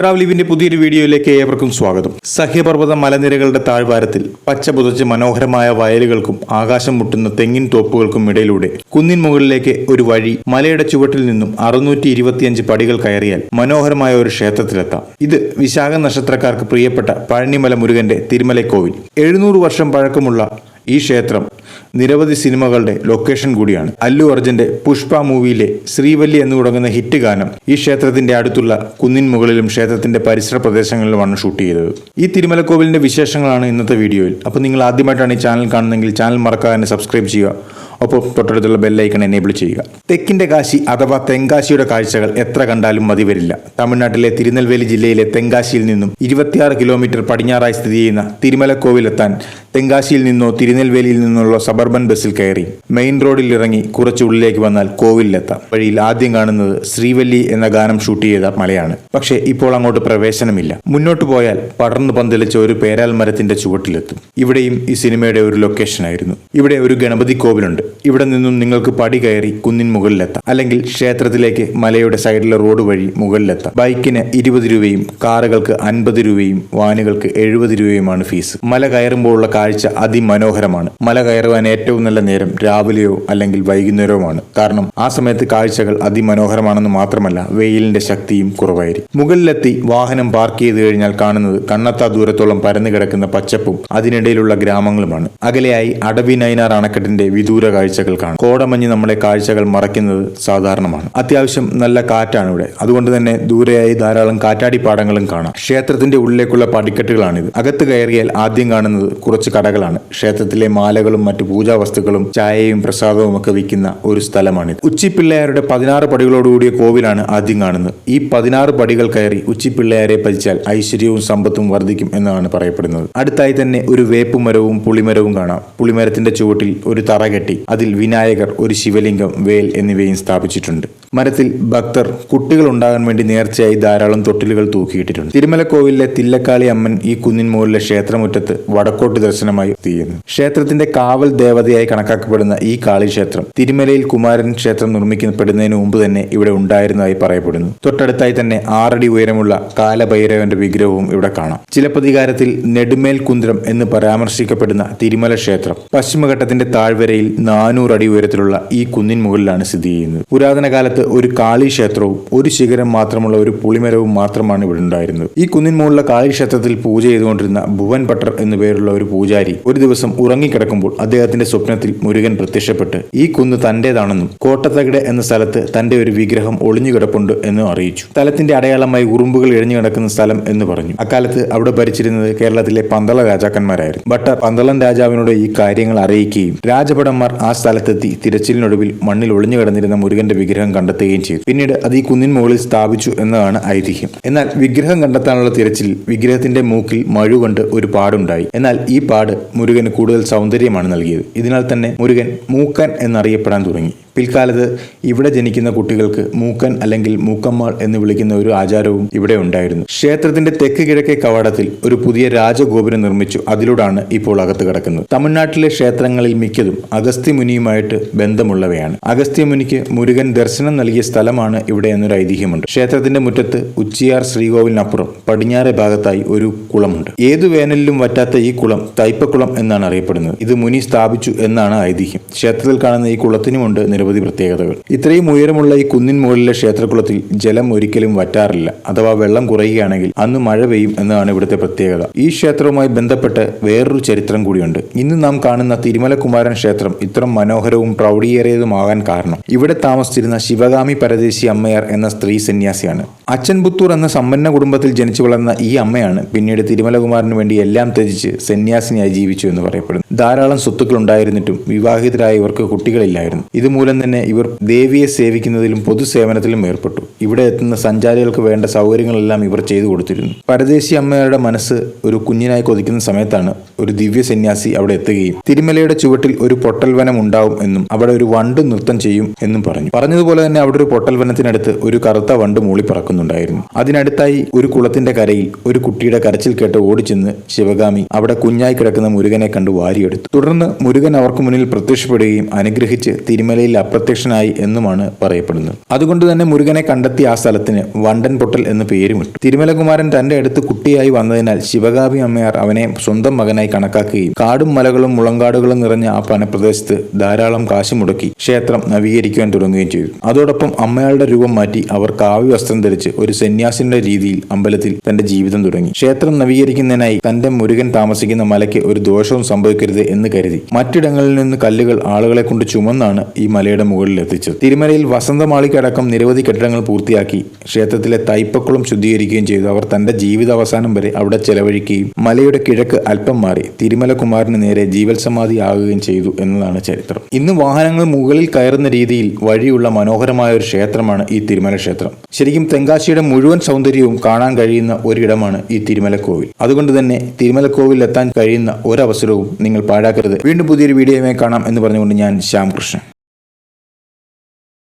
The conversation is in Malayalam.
ട്രാവലിവിന്റെ പുതിയൊരു വീഡിയോയിലേക്ക് ഏവർക്കും സ്വാഗതം. സഹ്യപർവത മലനിരകളുടെ താഴ്വാരത്തിൽ പച്ച പുതച്ച് മനോഹരമായ വയലുകൾക്കും ആകാശം മുട്ടുന്ന തെങ്ങിൻ തോപ്പുകൾക്കും ഇടയിലൂടെ കുന്നിൻ മുകളിലേക്ക് ഒരു വഴി മലയുടെ ചുവട്ടിൽ നിന്നും അറുന്നൂറ്റി ഇരുപത്തിയഞ്ച് പടികൾ കയറിയാൽ മനോഹരമായ ഒരു ക്ഷേത്രത്തിലെത്താം. ഇത് വിശാഖ നക്ഷത്രക്കാർക്ക് പ്രിയപ്പെട്ട പഴനിമല മുരുകന്റെ തിരുമലക്കോവിൽ. എഴുന്നൂറ് വർഷം പഴക്കമുള്ള ഈ ക്ഷേത്രം നിരവധി സിനിമകളുടെ ലൊക്കേഷൻ കൂടിയാണ്. അല്ലു അർജന്റെ പുഷ്പ മൂവിയിലെ ശ്രീവല്ലി എന്ന് തുടങ്ങുന്ന ഹിറ്റ് ഗാനം ഈ ക്ഷേത്രത്തിന്റെ അടുത്തുള്ള കുന്നിൻ മുകളിലും ക്ഷേത്രത്തിന്റെ പരിസര പ്രദേശങ്ങളിലുമാണ് ഷൂട്ട് ചെയ്തത്. ഈ തിരുമലക്കോവിലിന്റെ വിശേഷങ്ങളാണ് ഇന്നത്തെ വീഡിയോയിൽ. അപ്പോൾ നിങ്ങൾ ആദ്യമായിട്ടാണ് ഈ ചാനൽ കാണുന്നതെങ്കിൽ ചാനൽ മറക്കാതെ സബ്സ്ക്രൈബ് ചെയ്യുക. ഒപ്പം തൊട്ടടുത്തുള്ള ബെല്ലൈക്കൺ എനേബിൾ ചെയ്യുക. തെക്കിന്റെ കാശി അഥവാ തെങ്കാശിയുടെ കാഴ്ചകൾ എത്ര കണ്ടാലും മതി വരില്ല. തമിഴ്നാട്ടിലെ തിരുനെൽവേലി ജില്ലയിലെ തെങ്കാശിയിൽ നിന്നും ഇരുപത്തിയാറ് കിലോമീറ്റർ പടിഞ്ഞാറായി സ്ഥിതി ചെയ്യുന്ന തിരുമലക്കോവിലെത്താൻ തെങ്കാശിയിൽ നിന്നോ തിരുനെൽവേലിയിൽ നിന്നുള്ള സബർബൻ ബസ്സിൽ കയറി മെയിൻ റോഡിൽ ഇറങ്ങി കുറച്ചുള്ളിലേക്ക് വന്നാൽ കോവിലെത്താം വഴിയിൽ ആദ്യം കാണുന്നത് ശ്രീവല്ലി എന്ന ഗാനം ഷൂട്ട് ചെയ്ത മലയാണ്. പക്ഷേ ഇപ്പോൾ അങ്ങോട്ട് പ്രവേശനമില്ല. മുന്നോട്ട് പോയാൽ പടർന്നു പന്തലിച്ച ഒരു പേരാൽ മരത്തിന്റെ ചുവട്ടിലെത്തും. ഇവിടെയും ഈ സിനിമയുടെ ഒരു ലൊക്കേഷനായിരുന്നു ഇവിടെ ഒരു ഗണപതി കോവിലുണ്ട്. ഇവിടെ നിന്നും നിങ്ങൾക്ക് പടി കയറി കുന്നിൻ മുകളിലെത്താം. അല്ലെങ്കിൽ ക്ഷേത്രത്തിലേക്ക് മലയുടെ സൈഡിലെ റോഡ് വഴി മുകളിലെത്താം. ബൈക്കിന് ഇരുപത് രൂപയും കാറുകൾക്ക് അൻപത് രൂപയും വാനുകൾക്ക് എഴുപത് രൂപയുമാണ് ഫീസ്. മല കയറുമ്പോഴുള്ള കാഴ്ച അതിമനോഹരമാണ്. മല കയറുവാൻ ഏറ്റവും നല്ല നേരം രാവിലെയോ അല്ലെങ്കിൽ വൈകുന്നേരവുമാണ്. കാരണം ആ സമയത്ത് കാഴ്ചകൾ അതിമനോഹരമാണെന്ന് മാത്രമല്ല വെയിലിന്റെ ശക്തിയും കുറവായിരിക്കും. മുകളിലെത്തി വാഹനം പാർക്ക് ചെയ്ത് കഴിഞ്ഞാൽ കാണുന്നത് കണ്ണത്താ ദൂരത്തോളം പരന്നു കിടക്കുന്ന പച്ചപ്പും അതിനിടയിലുള്ള ഗ്രാമങ്ങളുമാണ്. അകലെയായി അടവി നൈനാർ അണക്കെട്ടിന്റെ വിദൂര കാഴ്ചകൾ കാണും. കോടമഞ്ഞ് നമ്മുടെ കാഴ്ചകൾ മറയ്ക്കുന്നത് സാധാരണമാണ്. അത്യാവശ്യം നല്ല കാറ്റാണ് ഇവിടെ. അതുകൊണ്ട് തന്നെ ദൂരെയായി ധാരാളം കാറ്റാടി പാടങ്ങളും കാണാം. ക്ഷേത്രത്തിന്റെ ഉള്ളിലേക്കുള്ള പടിക്കെട്ടുകളാണിത്. അകത്ത് കയറിയാൽ ആദ്യം കാണുന്നത് കുറച്ച് കടകളാണ്. ക്ഷേത്രത്തിലെ മാലകളും മറ്റു പൂജാവസ്തുക്കളും ചായയും പ്രസാദവും ഒക്കെ വിൽക്കുന്ന ഒരു സ്ഥലമാണിത്. ഉച്ചിപ്പിള്ളയാരുടെ പതിനാറ് പടികളോടുകൂടിയ കോവിലാണ് ആദ്യം കാണുന്നത്. ഈ പതിനാറ് പടികൾ കയറി ഉച്ചിപ്പിള്ളയാരെ പതിച്ചാൽ ഐശ്വര്യവും സമ്പത്തും വർദ്ധിക്കും എന്നാണ് പറയപ്പെടുന്നത്. അടുത്തായി തന്നെ ഒരു വേപ്പുമരവും പുളിമരവും കാണാം. പുളിമരത്തിന്റെ ചുവട്ടിൽ ഒരു തറ കെട്ടി അതിൽ വിനായകർ ഒരു ശിവലിംഗം വേൽ എന്നിവയും സ്ഥാപിച്ചിട്ടുണ്ട്. മരത്തിൽ ഭക്തർ കുട്ടികൾ ഉണ്ടാകാൻ വേണ്ടി നേർച്ചയായി ധാരാളം തൊട്ടിലുകൾ തൂക്കിയിട്ടിട്ടുണ്ട്. തിരുമലക്കോവിലിലെ തില്ലക്കാളി അമ്മൻ ഈ കുന്നിൻ മുകളിലെ ക്ഷേത്രമുറ്റത്ത് വടക്കോട്ട് ദർശനമായി എത്തിയിരുന്നു. ക്ഷേത്രത്തിന്റെ കാവൽ ദേവതയായി കണക്കാക്കപ്പെടുന്ന ഈ കാളി ക്ഷേത്രം തിരുമലയിൽ കുമാരൻ ക്ഷേത്രം നിർമ്മിക്കപ്പെടുന്നതിന് മുമ്പ് തന്നെ ഇവിടെ ഉണ്ടായിരുന്നതായി പറയപ്പെടുന്നു. തൊട്ടടുത്തായി തന്നെ ആറടി ഉയരമുള്ള കാലഭൈരവന്റെ വിഗ്രഹവും ഇവിടെ കാണാം. ചിലപ്പതികാരത്തിൽ നെടുമേൽ കുന്ദ്രം എന്ന് പരാമർശിക്കപ്പെടുന്ന തിരുമല ക്ഷേത്രം പശ്ചിമഘട്ടത്തിന്റെ താഴ്വരയിൽ നാനൂറടി ഉയരത്തിലുള്ള ഈ കുന്നിൻ മുകളിലാണ് സ്ഥിതി ചെയ്യുന്നത്. പുരാതന കാലത്ത് ഒരു കാളി ക്ഷേത്രവും ഒരു ശിഖരം മാത്രമുള്ള ഒരു പുളിമരവും മാത്രമാണ് ഇവിടെ ഉണ്ടായിരുന്നത്. ഈ കുന്നിൻ മുകളിലെ കാളി ക്ഷേത്രത്തിൽ പൂജ ചെയ്തുകൊണ്ടിരുന്ന ഭുവൻ ഭട്ടർ എന്നു പേരുള്ള ഒരു പൂജാരി ഒരു ദിവസം ഉറങ്ങിക്കിടക്കുമ്പോൾ അദ്ദേഹത്തിന്റെ സ്വപ്നത്തിൽ മുരുകൻ പ്രത്യക്ഷപ്പെട്ട് ഈ കുന്ന് തന്റേതാണെന്നും കോട്ടത്തകിട എന്ന സ്ഥലത്ത് തന്റെ ഒരു വിഗ്രഹം ഒളിഞ്ഞുകിടപ്പുണ്ട് എന്നും അറിയിച്ചു. സ്ഥലത്തിന്റെ അടയാളമായി ഉറുമ്പുകൾ എഴിഞ്ഞു കിടക്കുന്ന സ്ഥലം എന്ന് പറഞ്ഞു. അക്കാലത്ത് അവിടെ ഭരിച്ചിരുന്നത് കേരളത്തിലെ പന്തള രാജാക്കന്മാരായിരുന്നു. ഭട്ടർ പന്തളൻ രാജാവിനോട് ഈ കാര്യങ്ങൾ അറിയിക്കുകയും രാജഭടന്മാർ ആ സ്ഥലത്തെത്തി തിരച്ചിലിനൊടുവിൽ മണ്ണിൽ ഒളിഞ്ഞു കിടന്നിരുന്ന മുരുകന്റെ വിഗ്രഹം കണ്ടെത്തുകയും ചെയ്തു. പിന്നീട് അത് ഈ കുന്നിൻ മുകളിൽ സ്ഥാപിച്ചു എന്നതാണ് ഐതിഹ്യം. എന്നാൽ വിഗ്രഹം കണ്ടെത്താനുള്ള തിരച്ചിൽ വിഗ്രഹത്തിന്റെ മൂക്കിൽ മഴു കൊണ്ട് ഒരു പാടുണ്ടായി. എന്നാൽ ഈ പാട് മുരുകന് കൂടുതൽ സൗന്ദര്യമാണ് നൽകിയത്. ഇതിനാൽ തന്നെ മുരുകൻ മൂക്കൻ എന്നറിയപ്പെടാൻ തുടങ്ങി. പിൽക്കാലത്ത് ഇവിടെ ജനിക്കുന്ന കുട്ടികൾക്ക് മൂക്കൻ അല്ലെങ്കിൽ മൂക്കമ്മാൾ എന്ന് വിളിക്കുന്ന ഒരു ആചാരവും ഇവിടെ ഉണ്ടായിരുന്നു. ക്ഷേത്രത്തിന്റെ തെക്ക് കിഴക്കേ കവാടത്തിൽ ഒരു പുതിയ രാജഗോപുരം നിർമ്മിച്ചു. അതിലൂടാണ് ഇപ്പോൾ അകത്ത് കിടക്കുന്നത്. തമിഴ്നാട്ടിലെ ക്ഷേത്രങ്ങളിൽ മിക്കതും അഗസ്ത്യമുനിയുമായിട്ട് ബന്ധമുള്ളവയാണ്. അഗസ്ത്യമുനിക്ക് മുരുകൻ ദർശനം നൽകിയ സ്ഥലമാണ് ഇവിടെ എന്നൊരു ഐതിഹ്യമുണ്ട്. ക്ഷേത്രത്തിന്റെ മുറ്റത്ത് ഉച്ചിയാർ ശ്രീകോവിലിനപ്പുറം പടിഞ്ഞാറെ ഭാഗത്തായി ഒരു കുളമുണ്ട്. ഏതു വേനലിലും വറ്റാത്ത ഈ കുളം തൈപ്പക്കുളം എന്നാണ് അറിയപ്പെടുന്നത്. ഇത് മുനി സ്ഥാപിച്ചു എന്നാണ് ഐതിഹ്യം. ക്ഷേത്രത്തിൽ കാണുന്ന ഈ കുളത്തിനുമുണ്ട് നിരവധി പ്രത്യേകതകൾ. ഇത്രയും ഉയരമുള്ള ഈ കുന്നിൻ മുകളിലെ ക്ഷേത്രകുളത്തിൽ ജലം ഒരിക്കലും വറ്റാറില്ല. അഥവാ വെള്ളം കുറയുകയാണെങ്കിൽ അന്ന് മഴ പെയ്യും എന്നതാണ് ഇവിടുത്തെ പ്രത്യേകത. ഈ ക്ഷേത്രവുമായി ബന്ധപ്പെട്ട് വേറൊരു ചരിത്രം കൂടിയുണ്ട്. ഇന്ന് നാം കാണുന്ന തിരുമലകുമാരൻ ക്ഷേത്രം ഇത്ര മനോഹരവും പ്രൗഢിയേറിയതുമാകാൻ കാരണം. ഇവിടെ താമസിച്ചിരുന്ന ശിവഗാമി പരദേശി അമ്മയാർ എന്ന സ്ത്രീ സന്യാസിയാണ്. അച്ഛൻ പുത്തൂർ എന്ന സമ്പന്ന കുടുംബത്തിൽ ജനിച്ചു വളർന്ന ഈ അമ്മയാണ് പിന്നീട് തിരുമലകുമാരന് വേണ്ടി എല്ലാം ത്യജിച്ച് സന്യാസിനിയായി ജീവിച്ചു എന്ന് പറയപ്പെടുന്നു. ധാരാളം സ്വത്തുക്കൾ ഉണ്ടായിരുന്നിട്ടും വിവാഹിതരായ ഇവർക്ക് കുട്ടികളില്ലായിരുന്നു. ഇതുമൂലം തന്നെ ഇവർ ദേവിയെ സേവിക്കുന്നതിലും പൊതുസേവനത്തിലും ഏർപ്പെട്ടു. ഇവിടെ എത്തുന്ന സഞ്ചാരികൾക്ക് വേണ്ട സൗകര്യങ്ങളെല്ലാം ഇവർ ചെയ്തു കൊടുത്തിരുന്നു. പരദേശി അമ്മയുടെ മനസ്സ് ഒരു കുഞ്ഞിനായി കൊതിക്കുന്ന സമയത്താണ് ഒരു ദിവ്യ സന്യാസി അവിടെ എത്തുകയും തിരുമലയുടെ ചുവട്ടിൽ ഒരു പൊട്ടൽവനം ഉണ്ടാവും എന്നും അവിടെ ഒരു വണ്ട് നൃത്തം ചെയ്യും എന്നും പറഞ്ഞു. പറഞ്ഞതുപോലെ തന്നെ അവിടെ ഒരു പൊട്ടൽവനത്തിനടുത്ത് ഒരു കറുത്ത വണ്ട് മൂളി പറക്കുന്നുണ്ടായിരുന്നു. അതിനടുത്തായി ഒരു കുളത്തിന്റെ കരയിൽ ഒരു കുട്ടിയുടെ കരച്ചിൽ കേട്ട് ഓടിച്ചെന്ന് ശിവഗാമി അവിടെ കുഞ്ഞായി കിടക്കുന്ന മുരുകനെ കണ്ടു വാരിയെടുത്തു. തുടർന്ന് മുരുകൻ അവർക്ക് മുന്നിൽ പ്രത്യക്ഷപ്പെടുകയും അനുഗ്രഹിച്ച് തിരുമലയിൽ അപ്രത്യക്ഷനായി എന്നുമാണ് പറയപ്പെടുന്നത്. അതുകൊണ്ട് തന്നെ മുരുകനെ കണ്ടെത്തി ആ സ്ഥലത്തിന് വണ്ടൻ പൊട്ടൽ എന്ന് പേരുമിട്ടു തിരുമലകുമാരൻ തന്റെ അടുത്ത് കുട്ടിയായി വന്നതിനാൽ ശിവകാവി അമ്മയാർ അവനെ സ്വന്തം മകനായി കണക്കാക്കുകയും കാടും മലകളും മുളങ്കാടുകളും നിറഞ്ഞ ആ വനപ്രദേശത്ത് ധാരാളം കാശ് മുടക്കി ക്ഷേത്രം നവീകരിക്കുവാൻ തുടങ്ങുകയും ചെയ്തു. അതോടൊപ്പം അമ്മയാളുടെ രൂപം മാറ്റി അവർ കാവ്യ വസ്ത്രം ധരിച്ച് ഒരു സന്യാസിന്റെ രീതിയിൽ അമ്പലത്തിൽ തന്റെ ജീവിതം തുടങ്ങി. ക്ഷേത്രം നവീകരിക്കുന്നതിനായി തന്റെ മുരുകൻ താമസിക്കുന്ന മലയ്ക്ക് ഒരു ദോഷവും സംഭവിക്കരുത് എന്ന് കരുതി. മറ്റിടങ്ങളിൽ നിന്ന് കല്ലുകൾ ആളുകളെ കൊണ്ട് ചുമന്നാണ് ഈ മലയുടെ മുകളിൽ എത്തിച്ചു. തിരുമലയിൽ വസന്തമാളിക്കടക്കം നിരവധി കെട്ടിടങ്ങൾ പൂർത്തിയാക്കി. ക്ഷേത്രത്തിലെ തൈപ്പക്കുളം ശുദ്ധീകരിക്കുകയും ചെയ്തു. അവർ തന്റെ ജീവിതാവസാനം വരെ അവിടെ ചെലവഴിക്കുകയും മലയുടെ കിഴക്ക് അല്പം മാറി തിരുമല കുമാരന് നേരെ ജീവൽ സമാധി ആകുകയും ചെയ്തു എന്നതാണ് ചരിത്രം. ഇന്ന് വാഹനങ്ങൾ മുകളിൽ കയറുന്ന രീതിയിൽ വഴിയുള്ള മനോഹരമായ ഒരു ക്ഷേത്രമാണ് ഈ തിരുമല ക്ഷേത്രം. ശരിക്കും തെങ്കാശിയുടെ മുഴുവൻ സൗന്ദര്യവും കാണാൻ കഴിയുന്ന ഒരിടമാണ് ഈ തിരുമല കോവിൽ അതുകൊണ്ട് തന്നെ തിരുമല കോവിൽ എത്താൻ കഴിയുന്ന ഒരവസരവും നിങ്ങൾ പാഴാക്കരുത്. വീണ്ടും പുതിയൊരു വീഡിയോയുമായി കാണാം എന്ന് പറഞ്ഞുകൊണ്ട് ഞാൻ ശ്യാം കൃഷ്ണൻ